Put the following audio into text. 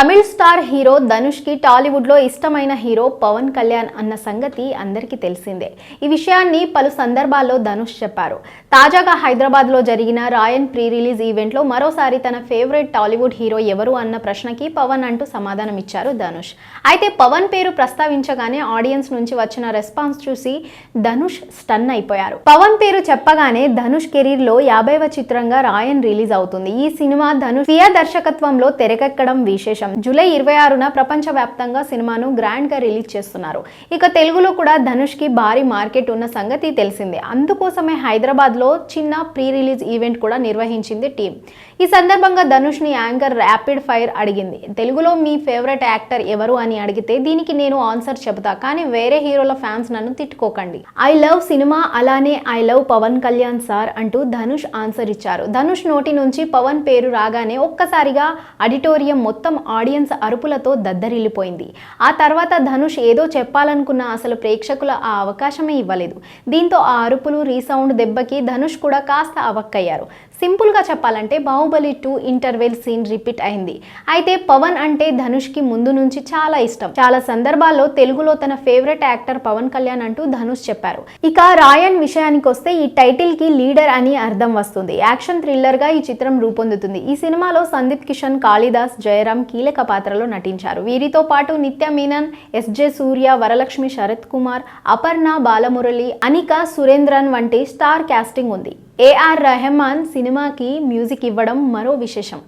Tamil star hero ధనుష్కి టాలీవుడ్లో ఇష్టమైన hero Pawan Kalyan అన్న సంగతి అందరికీ తెలిసిందే. ఈ విషయాన్ని పలు సందర్భాల్లో ధనుష్ చెప్పారు. తాజాగా హైదరాబాద్లో జరిగిన రాయన్ ప్రీ రిలీజ్ ఈవెంట్లో మరోసారి తన ఫేవరెట్ టాలీవుడ్ హీరో ఎవరు అన్న ప్రశ్నకి పవన్ అంటూ సమాధానం ఇచ్చారు ధనుష్. అయితే పవన్ పేరు ప్రస్తావించగానే ఆడియన్స్ నుంచి వచ్చిన రెస్పాన్స్ చూసి ధనుష్ స్టన్ అయిపోయారు. పవన్ పేరు చెప్పగానే ధనుష్ కెరీర్లో యాభైవ చిత్రంగా రాయన్ రిలీజ్ అవుతుంది. ఈ సినిమా ధనుష్ స్వీయ దర్శకత్వంలో తెరకెక్కడం విశేషం. జూలై ఇరవై ఆరున ప్రపంచవ్యాప్తంగా సినిమాను గ్రాండ్గా రిలీజ్ చేస్తున్నారు. ఇక తెలుగులో కూడా ధనుష్కి భారీ మార్కెట్ ఉన్న సంగతి తెలిసిందే. అందుకోసమే హైదరాబాద్లో చిన్న ప్రీ రిలీజ్ ఈవెంట్ కూడా నిర్వహించింది టీం. ఈ సందర్భంగా ధనుష్ని యాంకర్ ర్యాపిడ్ ఫైర్ అడిగింది. తెలుగులో మీ ఫేవరెట్ యాక్టర్ ఎవరు అని అడిగితే దీనికి నేను ఆన్సర్ చెబుతా కానీ వేరే హీరోల ఫ్యాన్స్ నన్ను తిట్టుకోకండి. ఐ లవ్ సినిమా అలానే I love Pawan Kalyan sir అంటూ ధనుష్ ఆన్సర్ ఇచ్చారు. ధనుష్ నోటి నుంచి పవన్ పేరు రాగానే ఒక్కసారిగా ఆడిటోరియం మొత్తం ఆడియన్స్ అరుపులతో దద్దరిల్లిపోయింది. ఆ తర్వాత ధనుష్ ఏదో చెప్పాలనుకున్న అసలు ప్రేక్షకుల ఆ అవకాశమే ఇవ్వలేదు. దీంతో ఆ అరుపులు రీసౌండ్ దెబ్బకి ధనుష్ కూడా కాస్త అవక్కయ్యారు. సింపుల్గా చెప్పాలంటే Baahubali two interval scene repeat అయింది. అయితే పవన్ అంటే ధనుష్కి ముందు నుంచి చాలా ఇష్టం. చాలా సందర్భాల్లో తెలుగులో తన ఫేవరెట్ యాక్టర్ పవన్ కళ్యాణ్ అంటూ ధనుష్ చెప్పారు. ఇక రాయన్ విషయానికి వస్తే ఈ టైటిల్కి లీడర్ అని అర్థం వస్తుంది. యాక్షన్ థ్రిల్లర్గా ఈ చిత్రం రూపొందుతుంది. ఈ సినిమాలో సందీప్ కిషన్ కాళిదాస్ జయరాం కీలక పాత్రలో నటించారు. వీరితో పాటు నిత్య మీనన్ ఎస్జే సూర్య వరలక్ష్మి శరత్ కుమార్ అపర్ణ బాలమురళి అనిక సురేంద్రన్ వంటి స్టార్ క్యాస్టింగ్ ఉంది. ఏఆర్ రెహమాన్ సినిమాకి మ్యూజిక్ ఇవ్వడం మరో విశేషం.